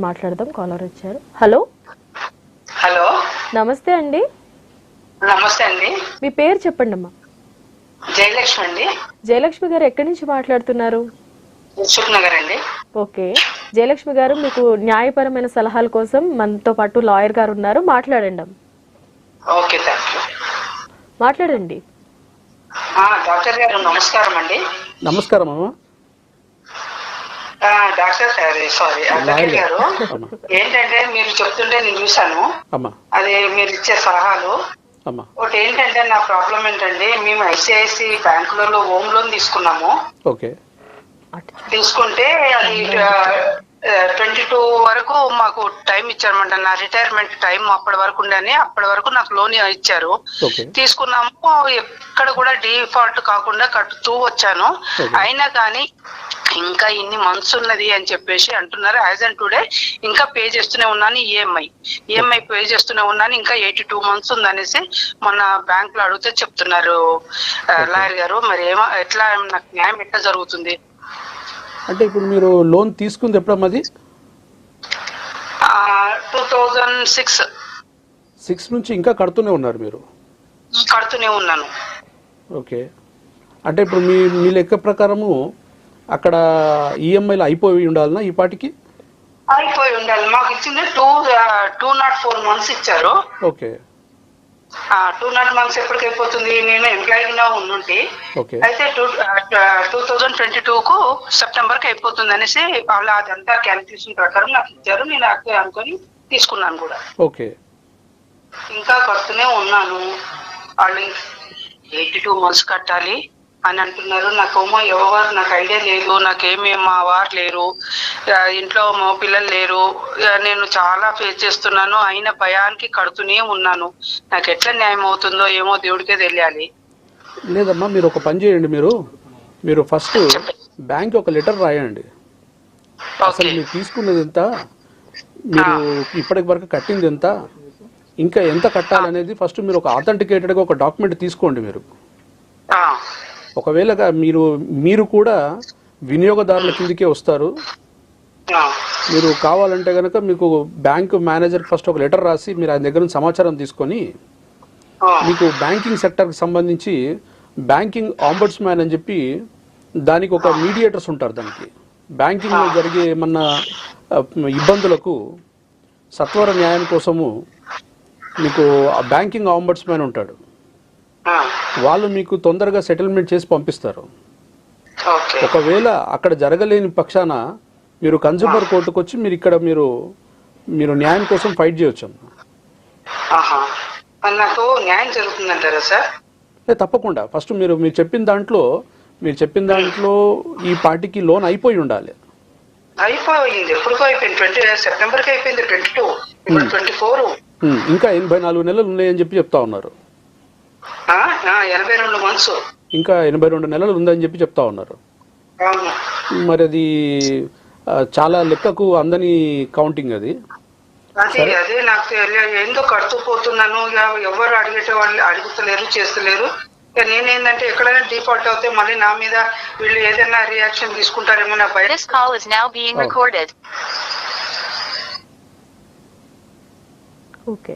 మాట్లాడదాం. కాలర్ వచ్చారు. Hello hello నమస్తే అండి. నమస్తే అండి. మీ పేరు చెప్పండి అమ్మా జయలక్ష్మి అండి. జయలక్ష్మి గారు ఎక్కడి నుంచి మాట్లాడుతున్నారు? దిల్సుఖ్ నగర్ అండి. ఓకే. జయలక్ష్మి గారు మీకు న్యాయపరమైన సలహాల కోసం మనతో పాటు లాయర్ గారు ఉన్నారు. మాట్లాడండి. ఓకే మాట్లాడండి. ఆ, డాక్టర్ గారు నమస్కారం అండి. నమస్కారం అమ్మా. డాక్టర్ సారీ సారీ అడ్వకేట్ గారు. ఏంటంటే మీరు చెప్తుంటే నేను చూశాను. అది మీరు ఇచ్చే సలహాలు. ఒకటి ఏంటంటే నా ప్రాబ్లం ఏంటంటే మేము ఐసిఐసి బ్యాంకులలో హోమ్ లోన్ తీసుకున్నాము. ఓకే. తీసుకుంటే అది ట్వంటీ టూ వరకు మాకు టైం ఇచ్చారన్నమాట. నా రిటైర్మెంట్ టైం అప్పటి వరకు ఉండని అప్పటి వరకు నాకు లోన్ ఇచ్చారు. తీసుకున్నాము. ఎక్కడ కూడా డిఫాల్ట్ కాకుండా కట్టుతూ వచ్చాను. అయినా కానీ ఇంకా ఇన్ని మంత్స్ ఉన్నది అని చెప్పేసి అంటున్నారు. యాజ్ అండ్ టుడే ఇంకా పే చేస్తూనే ఉన్నాను ఈఎంఐ ఈఎంఐ పే చేస్తూనే ఉన్నాను ఇంకా ఎయిటీ టూ మంత్స్ ఉందనేసి మొన్న బ్యాంక్లో అడిగితే చెప్తున్నారు లాయర్ గారు. మరి ఏమో ఎట్లా నాకు న్యాయం ఎట్లా జరుగుతుంది? అంటే ఇప్పుడు మీరు లోన్ తీసుకుంది ఎప్పుడమ్మా అది? టూ థౌజండ్ సిక్స్ సిక్స్ నుంచి ఇంకా కడుతూనే ఉన్నారు మీరు? కడుతూనే ఉన్నాను. ఓకే అంటే ఇప్పుడు మీ మీ లెక్క ప్రకారము అక్కడ ఈఎంఐలు అయిపోయి ఉండాలనా ఈ పాటికి? అయిపోయి ఉండాలి. మాకు ఇచ్చింది two two naught four months ఇచ్చారు. ఓకే. టూ నాట్ మంత్స్ ఎప్పటికి అయిపోతుంది? నేను ఎంప్లాయీ గా ఉండుంటి. ఓకే. అయితే two two thousand twenty two కు సెప్టెంబర్కి అయిపోతుంది అనేసి వాళ్ళు అదంతా క్యాలిక్యులేషన్ ప్రకారం నాకు ఇచ్చారు. నేను అదే అనుకొని తీసుకున్నాను కూడా. ఓకే. ఇంకా కడుతూనే ఉన్నాను. వాళ్ళు ఎయిటీ టూ మంత్స్ కట్టాలి. అని అంటున్నారు. నాకేమో ఎవరు నాకు ఐడియా లేదు. నాకేమి మా వారు లేరు. ఇంట్లో మా పిల్లలు లేరు. నేను చాలా ఫేస్ చేస్తున్నాను. అయిన భయానికి కడుతూనే ఉన్నాను. నాకు ఎట్లా న్యాయం అవుతుందో ఏమో దేవుడికే తెలియాలి. లేదమ్మా మీరు ఒక పని చేయండి మీరు. మీరు ఫస్ట్ బ్యాంక్ ఒక లెటర్ రాయండి. అసలు మీరు తీసుకున్నది ఎంత? మీరు ఇప్పటి వరకు కట్టింది ఎంత? ఇంకా ఎంత కట్టాలనేది ఫస్ట్ మీరు ఒక ఆథెంటికేటెడ్గా ఒక డాక్యుమెంట్ తీసుకోండి మీరు. ఒకవేళ మీరు మీరు కూడా వినియోగదారుల కిందకే వస్తారు. మీరు కావాలంటే కనుక మీకు బ్యాంక్ మేనేజర్ ఫస్ట్ ఒక లెటర్ రాసి మీరు ఆయన దగ్గర నుంచి సమాచారం తీసుకొని మీకు బ్యాంకింగ్ సెక్టర్కి సంబంధించి బ్యాంకింగ్ ఆంబడ్స్మ్యాన్ అని చెప్పి దానికి ఒక మీడియేటర్స్ ఉంటారు దానికి. బ్యాంకింగ్లో జరిగే ఏమన్నా ఇబ్బందులకు సత్వర న్యాయం కోసము మీకు ఆ బ్యాంకింగ్ ఆంబడ్స్మ్యాన్ ఉంటాడు. ఆ, వాళ్ళు మీకు తొందరగా సెటిల్మెంట్ చేసి పంపిస్తారు. ఒకవేళ అక్కడ జరగలేని పక్షాన మీరు కన్జ్యూమర్ కోర్టుకు వచ్చి మీరు ఇక్కడ మీరు మీరు న్యాయం కోసం ఫైట్ చేయొచ్చు నాకు న్యాయం జరుగుతుందంటారా సార్? తప్పకుండా. ఫస్ట్ మీరు మీరు చెప్పిన దాంట్లో మీరు చెప్పిన దాంట్లో ఈ పార్టీకి లోన్ అయిపోయి ఉండాలి. అయిపోయింది. ఎప్పుడుకో అయిపోయింది. ట్వంటీ సెప్టెంబర్కి అయిపోయింది. Twenty two. ఇప్పుడు ట్వంటీ ఫోర్. ఉమ్, ఇంకా ఎనభై నాలుగు నెలలు ఉన్నాయని చెప్పి చెప్తా ఉన్నారు. ఎనభై రెండు మంత్స్ ఇంకా ఎనభై రెండు నెలలు ఉందని చెప్పి చెప్తా ఉన్నారు. అవును. మరి అది చాలా లెక్కకు అందని కౌంటింగ్ అది. అదే అదే నాకు ఏందో కడుతూ పోతున్నాను? ఎవరు అడిగేట వాళ్ళు అడుగుతలేరు చేస్తలేరు. ఇక నేనేందంటే ఎక్కడైనా డిఫాల్ట్ అవుతే మళ్ళీ నా మీద వీళ్ళు ఏదైనా రియాక్షన్ తీసుకుంటారేమో నా భయం.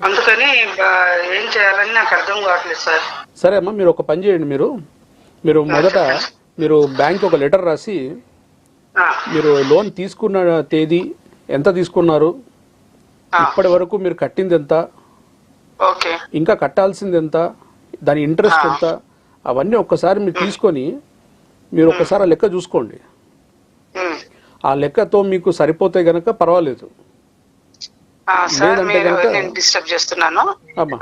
అందుకని ఏం చేయాలని నాకు అర్థం కావట్లేదు సార్. సరే అమ్మా మీరు ఒక పని చేయండి మీరు. మీరు మొదట మీరు బ్యాంక్ ఒక లెటర్ రాసి ఆ, మీరు లోన్ తీసుకున్న తేదీ ఎంత తీసుకున్నారు? ఇప్పటి వరకు మీరు కట్టింది ఎంత? ఓకే. ఇంకా కట్టాల్సింది ఎంత? దాని ఇంట్రెస్ట్ ఎంత? అవన్నీ ఒక్కసారి మీరు తీసుకొని మీరు ఒక్కసారి ఆ లెక్క చూసుకోండి. ఆ లెక్కతో మీకు సరిపోతే గనక పర్వాలేదు. సార్ మీరు నేను డిస్టర్బ్ చేస్తున్నాను.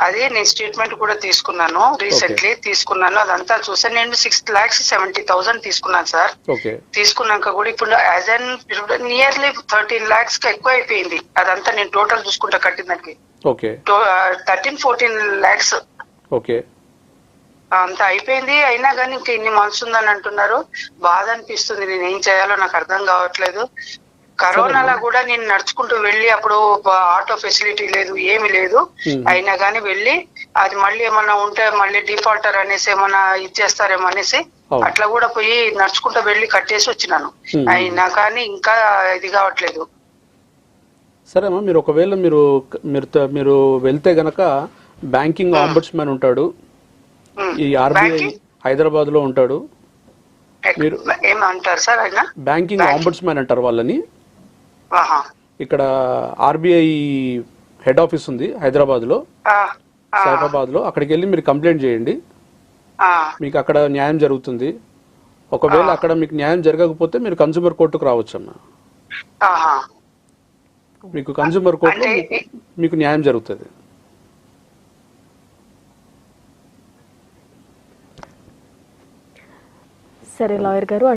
అదే నేను స్టేట్మెంట్ కూడా తీసుకున్నాను. రీసెంట్లీ తీసుకున్నాను. అదంతా చూసాను నేను సిక్స్ లాక్స్ సెవెంటీ థౌసండ్ తీసుకున్నాను సార్. తీసుకున్నాక కూడా ఇప్పుడు యాజ్ అన్ నియర్లీ థర్టీన్ లాక్స్కి ఎక్కువ అయిపోయింది. అదంతా నేను టోటల్ చూసుకుంటా కట్టిందానికి థర్టీన్ ఫోర్టీన్ లాక్స్ ఓకే. అంత అయిపోయింది. అయినా కానీ ఇంకా ఇన్ని మంత్స్ ఉందని అంటున్నారు. బాధ అనిపిస్తుంది. నేను ఏం చేయాలో నాకు అర్థం కావట్లేదు. కరోనాలో కూడా నేను నడుచుకుంటూ వెళ్ళి అప్పుడు ఆటో ఫెసిలిటీ లేదు ఏమీ లేదు. అయినా కానీ వెళ్ళి అది మళ్ళీ ఏమన్నా ఉంటే మళ్ళీ డిఫాల్టర్ అనేసి ఏమన్నా ఇచ్చేస్తారేమో అనేసి. అట్లా కూడా పోయి నడుచుకుంటూ వెళ్ళి కట్టేసి వచ్చినాను. అయినా కానీ ఇంకా ఇది కావట్లేదు సరే అమ్మా మీరు ఒకవేళ మీరు మీరు మీరు వెళ్తే గనక బ్యాంకింగ్ ఆంబుడ్స్మెన్ ఉంటాడు. ఈ ఆర్బీఐ? హైదరాబాద్లో ఉంటాడు మీరు- ఏమంటారు సార్ బ్యాంకింగ్ ఆంబుడ్స్మెన్ అంటారు వాళ్ళని. ఇక్కడ ఆర్బీఐ హెడ్ ఆఫీస్ ఉంది హైదరాబాద్లో సైఫాబాద్లో అక్కడికి వెళ్ళి మీరు కంప్లైంట్ చేయండి. ఆ, మీకు అక్కడ న్యాయం జరుగుతుంది. ఒకవేళ అక్కడ మీకు న్యాయం జరగకపోతే మీరు కన్జ్యూమర్ కోర్టుకు రావచ్చమ్మా. ఆహా. మీకు కన్జ్యూమర్ కోర్టులో మీకు న్యాయం జరుగుతుంది. సరే లాయర్ గారు